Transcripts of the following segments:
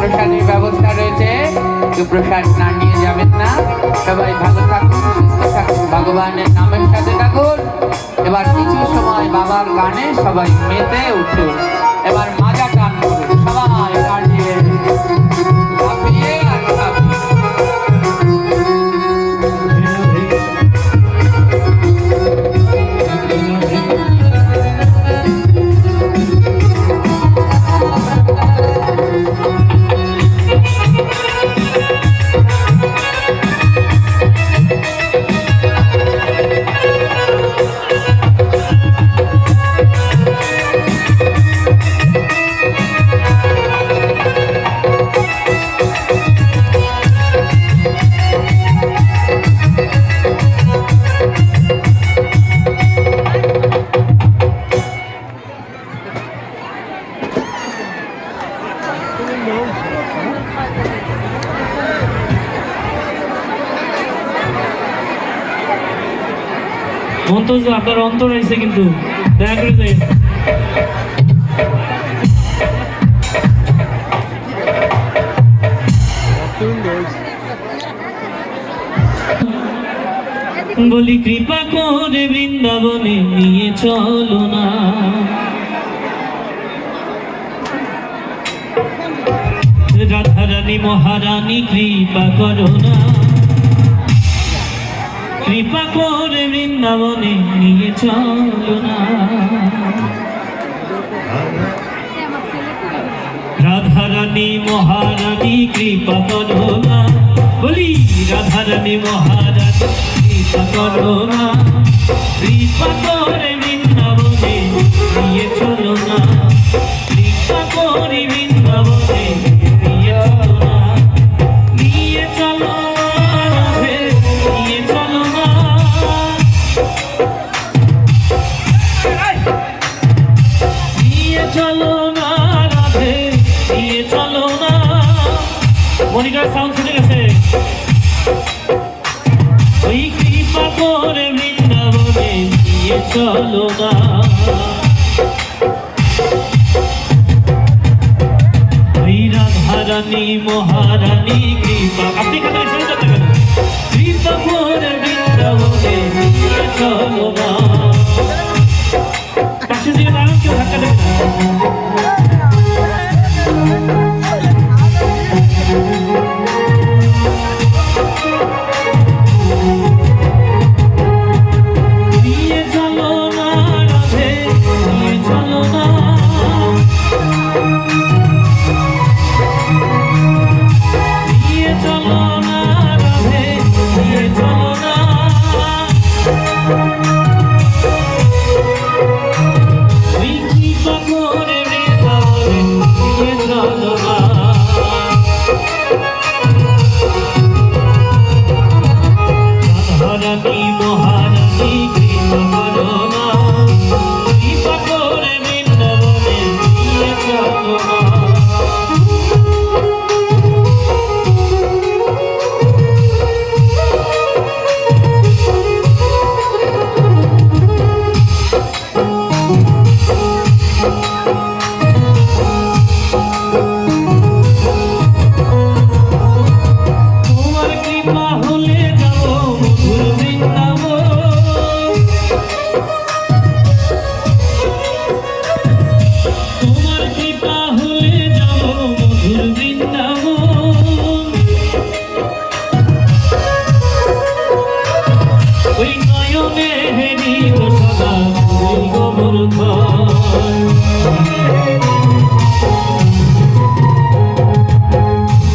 প্রসাদের ব্যবস্থা রয়েছে প্রসাদ না নিয়ে যাবেন না সবাই ভালো থাকুন সুস্থ থাকুন ভগবানের নামের সাথে থাকুন এবার কিছু সময় বাবার গানে সবাই মেতে উঠুন। এবার মাজাটা alive. অন্তর আপনার অন্তর আইছে কিন্তু, দয়া করে যাই। বলি, কৃপা করে বৃন্দাবনে নিয়ে চলো না। রাধারানী মহারানী, কৃপা করো না। কৃপা করে বৃন্দাবনে নিয়ে চলো না। রাধারানী মহারানী কৃপা করো না বলি, রাধারানী মহারানী, কৃপা করো না কৃপা করে চলো না রাধে নিয়ে চলো না। মনিটর সাউন্ড শুনে গেছে। ওই কৃপা করে বৃন্দাবনে নিয়ে চলো না। রাধারানী, মহারানী, কৃপা। আপনি কেন শুনে যাতে কৃপা করে বৃন্দাবনে নিয়ে চলো না। Thank you. নয়নে হেরি সদা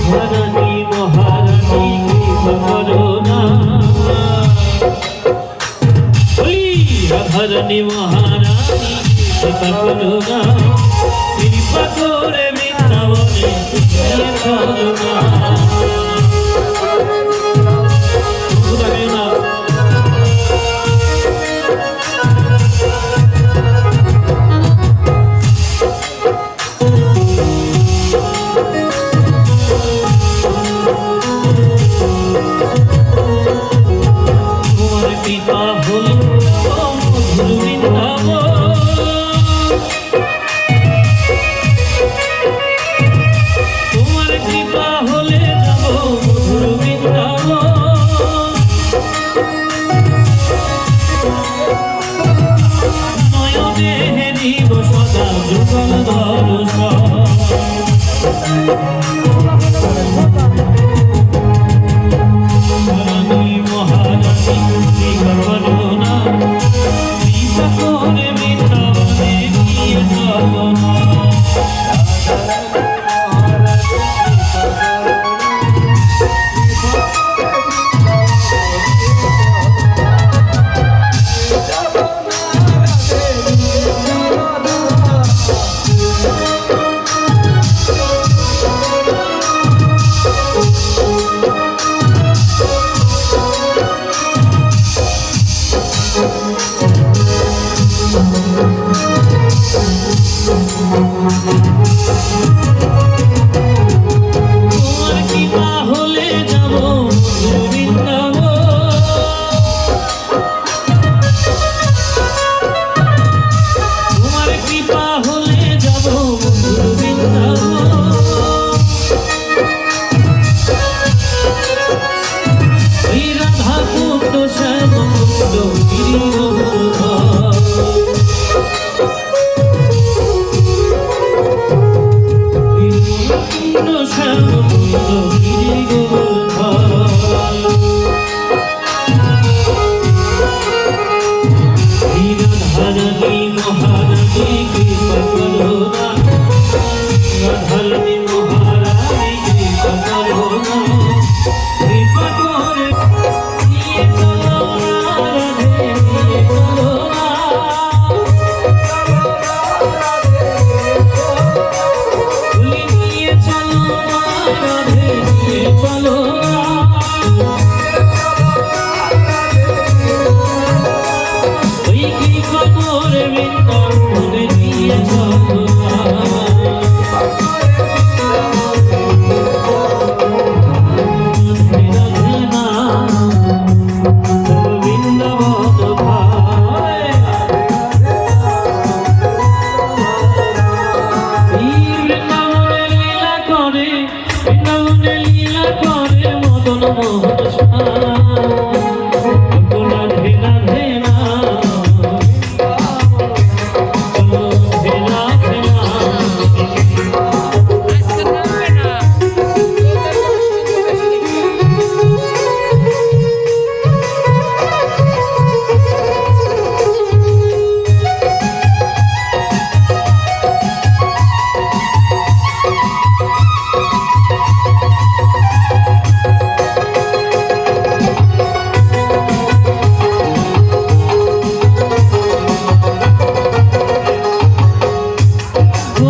মহারানী মহারানী, কৃপা করো না। ওই রাধারানী মহারানী, কৃপা করো না। কৃপা করে বৃন্দাবনে নিয়ে